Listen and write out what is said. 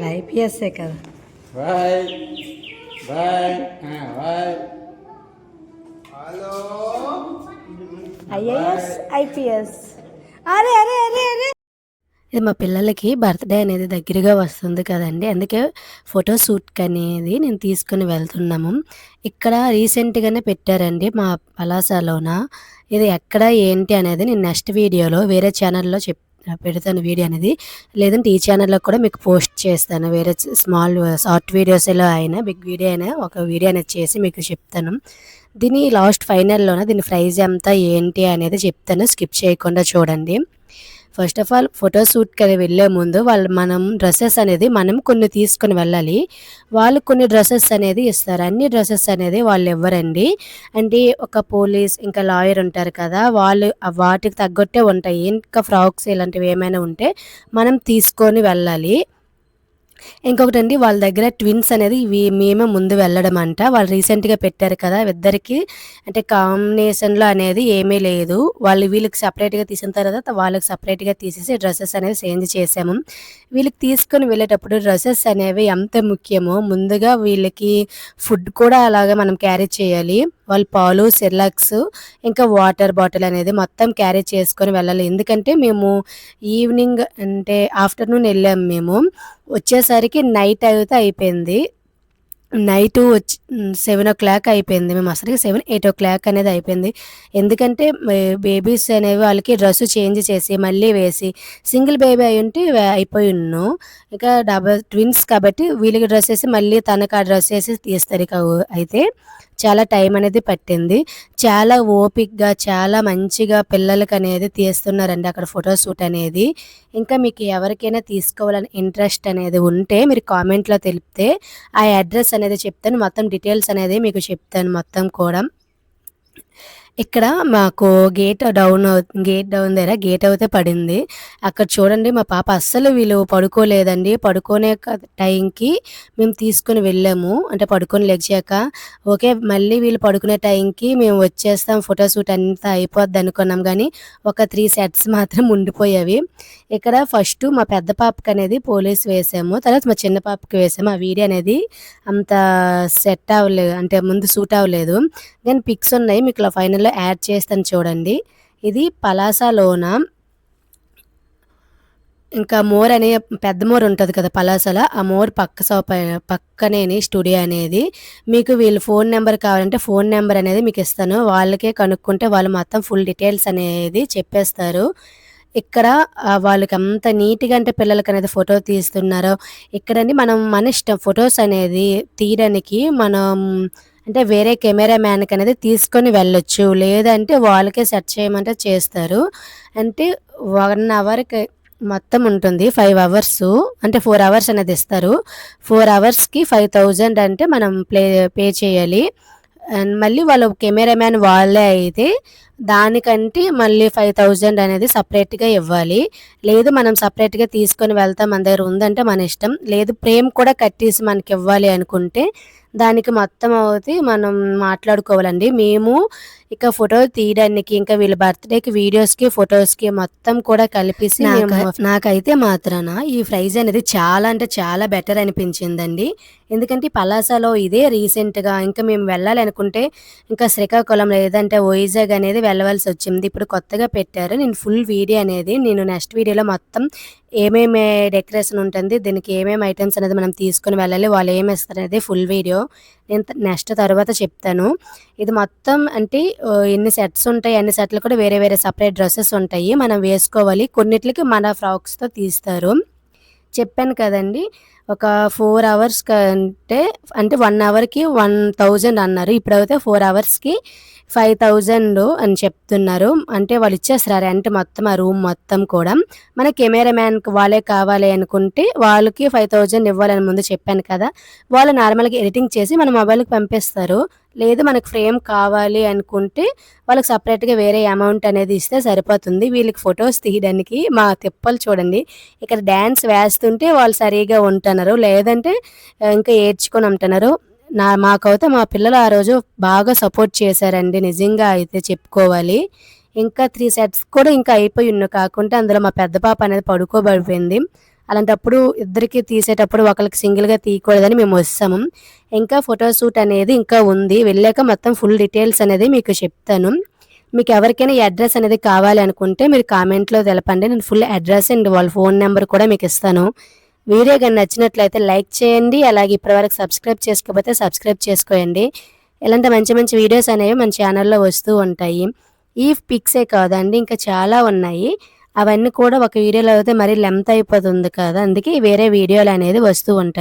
भाई पियस से कर भाई भाई हाँ भाई हेलो आईएएस आईपीएस अरे अरे अरे अरे ఇది మా పిల్లలకి బర్త్డే అనేది దగ్గరగా వస్తుంది కదండి. అందుకే ఫోటో షూట్ అనేది నేను తీసుకుని వెళ్తున్నాము. ఇక్కడ రీసెంట్గానే పెట్టారండి మా పలాసలోన. ఇది ఎక్కడ ఏంటి అనేది నేను నెక్స్ట్ వీడియోలో వేరే ఛానల్లో చెప్ పెడతాను వీడియో అనేది. లేదంటే ఈ ఛానల్లో కూడా మీకు పోస్ట్ చేస్తాను. వేరే స్మాల్ షార్ట్ వీడియోస్లో అయినా బిగ్ వీడియో అయినా ఒక వీడియో అనేది చేసి మీకు చెప్తాను. దీని లాస్ట్ ఫైనల్లోన దీని ప్రైజ్ ఎంత ఏంటి అనేది చెప్తాను. స్కిప్ చేయకుండా చూడండి. ఫస్ట్ ఆఫ్ ఆల్ ఫోటోషూట్కి వెళ్ళే ముందు వాళ్ళు మనం డ్రెస్సెస్ అనేది మనం కొన్ని తీసుకొని వెళ్ళాలి. వాళ్ళు కొన్ని డ్రెస్సెస్ అనేది ఇస్తారు. అన్ని డ్రెస్సెస్ అనేది వాళ్ళు ఇవ్వరండి. అంటే ఒక పోలీస్ ఇంకా లాయర్ ఉంటారు కదా వాళ్ళు వాటికి తగ్గట్టే ఉంటాయి. ఇంకా ఫ్రాక్స్ ఇలాంటివి ఏమైనా ఉంటే మనం తీసుకొని వెళ్ళాలి. ఇంకొకటి అండి వాళ్ళ దగ్గర ట్విన్స్ అనేది ఇవి మేమే ముందు వెళ్ళడం అంట. వాళ్ళు రీసెంట్గా పెట్టారు కదా ఇద్దరికి. అంటే కాంబినేషన్లో అనేది ఏమీ లేదు. వాళ్ళు వీళ్ళకి సపరేట్గా తీసిన తర్వాత వాళ్ళకి సపరేట్గా తీసేసి డ్రెస్సెస్ అనేవి చేంజ్ చేసాము. వీళ్ళకి తీసుకొని వెళ్ళేటప్పుడు డ్రెస్సెస్ అనేవి ఎంత ముఖ్యమో ముందుగా వీళ్ళకి ఫుడ్ కూడా అలాగే మనం క్యారీ చేయాలి. వాళ్ళు పాలు సెర్లాక్స్ ఇంకా వాటర్ బాటిల్ అనేది మొత్తం క్యారీ చేసుకొని వెళ్ళాలి. ఎందుకంటే మేము ఈవినింగ్ అంటే ఆఫ్టర్నూన్ వెళ్ళాము మేము. వచ్చేసరికి నైట్ అయితే అయిపోయింది. నైట్ వచ్చి సెవెన్ ఓ క్లాక్ అయిపోయింది. మేము అసలు సెవెన్ ఎయిట్ ఓ క్లాక్ అనేది అయిపోయింది. ఎందుకంటే బేబీస్ అనేవి వాళ్ళకి డ్రెస్ చేంజ్ చేసి మళ్ళీ వేసి సింగిల్ బేబీ అయి ఉంటే అయిపోయి ఉన్నాం. ఇక డబల్ ట్విన్స్ కాబట్టి వీళ్ళకి డ్రెస్ వేసి మళ్ళీ తనకు ఆ డ్రెస్ వేసి తీస్తారు ఇక అయితే. చాలా టైం అనేది పట్టింది. చాలా ఓపిక్గా చాలా మంచిగా పిల్లలకి అనేది తీస్తున్నారండి అక్కడ ఫోటో షూట్ అనేది. ఇంకా మీకు ఎవరికైనా తీసుకోవాలని ఇంట్రెస్ట్ అనేది ఉంటే మీరు కామెంట్లో తెలిపితే ఆ అడ్రస్ అనేది చెప్తాను. మొత్తం డీటెయిల్స్ అనేది మీకు చెప్తాను మొత్తం కూడా. ఇక్కడ మాకు గేట్ డౌన్ అవు- గేట్ డౌన్ దగ్గర గేట్ అయితే పడింది. అక్కడ చూడండి మా పాప అస్సలు వీళ్ళు పడుకోలేదండి. పడుకునే టైంకి మేము తీసుకుని వెళ్ళాము. అంటే పడుకొని లెగ్చాక ఓకే మళ్ళీ వీళ్ళు పడుకునే టైంకి మేము వచ్చేస్తాం ఫోటో షూట్ అంతా అయిపోద్ది అనుకున్నాం. కానీ ఒక త్రీ సెట్స్ మాత్రం ఉండిపోయేవి. ఇక్కడ ఫస్ట్ మా పెద్ద పాపకి అనేది పోలీస్ వేసాము. తర్వాత మా చిన్న పాపకి వేసాము. ఆ వీడియో అనేది అంత సెట్ అవ్వలేదు అంటే ముందు సూట్ అవ్వలేదు. కానీ పిక్స్ ఉన్నాయి. మీకు ఫైనల్ ఫైనల్లో యాడ్ చేస్తాను చూడండి. ఇది పలాసలోన ఇంకా మోర్ అనే పెద్ద మోర్ ఉంటుంది కదా పలాసల. ఆ మోర్ పక్క సోప పక్కనే స్టూడియో అనేది. మీకు వీళ్ళు ఫోన్ నెంబర్ కావాలంటే ఫోన్ నెంబర్ అనేది మీకు ఇస్తాను. వాళ్ళకే కనుక్కుంటే వాళ్ళు మొత్తం ఫుల్ డీటెయిల్స్ అనేది చెప్పేస్తారు. ఇక్కడ వాళ్ళకి అంత నీట్గా అంటే పిల్లలకి అనేది ఫోటో తీస్తున్నారో. ఇక్కడని మనం మన ఇష్టం ఫొటోస్ అనేది తీయడానికి మనం అంటే వేరే కెమెరా మ్యాన్కి అనేది తీసుకొని వెళ్ళొచ్చు. లేదంటే వాళ్ళకే సెట్ చేయమంటే చేస్తారు. అంటే వన్ అవర్కి మొత్తం ఉంటుంది. ఫైవ్ అవర్స్ అంటే ఫోర్ అవర్స్ అనేది ఇస్తారు. ఫోర్ అవర్స్కి ఫైవ్ థౌజండ్ అంటే మనం ప్లే పే చేయాలి. అండ్ మళ్ళీ వాళ్ళ కెమెరామ్యాన్ వాళ్ళే అయితే దానికంటే మళ్ళీ ఫైవ్ థౌజండ్ అనేది సపరేట్గా ఇవ్వాలి. లేదు మనం సపరేట్గా తీసుకొని వెళ్తాం మన దగ్గర ఉందంటే మన ఇష్టం. లేదు ప్రేమ్ కూడా కట్టేసి మనకి ఇవ్వాలి అనుకుంటే దానికి మొత్తం అవుతే మనం మాట్లాడుకోవాలండి. మేము ఇక ఫోటో తీయడానికి ఇంకా వీళ్ళ బర్త్డేకి వీడియోస్కి ఫొటోస్కి మొత్తం కూడా కలిపేసి నాకైతే మాత్రాన ఈ ప్రైజ్ అనేది చాలా అంటే చాలా బెటర్ అనిపించిందండి. ఎందుకంటే పలాసలో ఇదే రీసెంట్గా ఇంకా మేము వెళ్ళాలి అనుకుంటే ఇంకా శ్రీకాకుళం లేదంటే వైజాగ్ అనేది వెళ్ళవలసి వచ్చింది. ఇప్పుడు కొత్తగా పెట్టారు. నేను ఫుల్ వీడియో అనేది నేను నెక్స్ట్ వీడియోలో మొత్తం ఏమేమి డెకరేషన్ ఉంటుంది దీనికి ఏమేమి ఐటమ్స్ అనేది మనం తీసుకుని వెళ్ళాలి వాళ్ళు ఏమి ఇస్తారు అనేది ఫుల్ వీడియో నేను నెక్స్ట్ తర్వాత చెప్తాను. ఇది మొత్తం అంటే ఎన్ని సెట్స్ ఉంటాయి అన్ని సెట్లు కూడా వేరే వేరే సపరేట్ డ్రెస్సెస్ ఉంటాయి. మనం వేసుకోవాలి. కొన్నిట్లకి మన ఫ్రాక్స్తో తీస్తారు. చెప్పాను కదండి. ఒక ఫోర్ అవర్స్ కంటే అంటే వన్ అవర్కి వన్ థౌజండ్ అన్నారు. ఇప్పుడైతే ఫోర్ అవర్స్కి ఫైవ్ థౌజండ్ అని చెప్తున్నారు. అంటే వాళ్ళు ఇచ్చేస్తారు రెంట్ మొత్తం ఆ రూమ్ మొత్తం కూడా. మన కెమెరామ్యాన్కి వాళ్ళే కావాలి అనుకుంటే వాళ్ళకి ఫైవ్ థౌజండ్ ఇవ్వాలని ముందు చెప్పాను కదా. వాళ్ళు నార్మల్గా ఎడిటింగ్ చేసి మన మొబైల్కి పంపిస్తారు. లేదు మనకు ఫ్రేమ్ కావాలి అనుకుంటే వాళ్ళకి సపరేట్గా వేరే అమౌంట్ అనేది ఇస్తే సరిపోతుంది. వీళ్ళకి ఫొటోస్ తీయడానికి మా తిప్పలు చూడండి. ఇక్కడ డ్యాన్స్ వేస్తుంటే వాళ్ళు సరిగా అంటున్నారు. లేదంటే ఇంకా ఏడ్చుకొని అంటున్నారు. నా మాకైతే మా పిల్లలు ఆ రోజు బాగా సపోర్ట్ చేశారండి. నిజంగా అయితే చెప్పుకోవాలి. ఇంకా త్రీ సెట్స్ కూడా ఇంకా అయిపోయి ఉన్న కాకుండా అందులో మా పెద్ద పాప అనేది పడుకోబడిపోయింది. అలాంటప్పుడు ఇద్దరికి తీసేటప్పుడు ఒకరికి సింగిల్గా తీయకూడదని మేము వస్తాము. ఇంకా ఫోటో షూట్ అనేది ఇంకా ఉంది. వెళ్ళాక మొత్తం ఫుల్ డీటెయిల్స్ అనేది మీకు చెప్తాను. మీకు ఎవరికైనా ఈ అడ్రస్ అనేది కావాలి అనుకుంటే మీరు కామెంట్లో తెలపండి. నేను ఫుల్ అడ్రస్ అండ్ వాళ్ళ ఫోన్ నెంబర్ కూడా మీకు ఇస్తాను. వీడియో కానీ నచ్చినట్లయితే లైక్ చేయండి అలాగే ఇప్పటివరకు సబ్స్క్రైబ్ చేసుకోకపోతే సబ్స్క్రైబ్ చేసుకోండి ఇలాంటి మంచి మంచి వీడియోస్ అనేవి మన ఛానల్లో వస్తూ ఉంటాయి. ఈ పిక్సే కాదండి ఇంకా చాలా ఉన్నాయి. అవన్నీ కూడా ఒక వీడియోలో అయితే మరీ లెంత్ అయిపోతుంది కదా అందుకే వేరే వీడియోలు అనేది వస్తూ ఉంటాయి.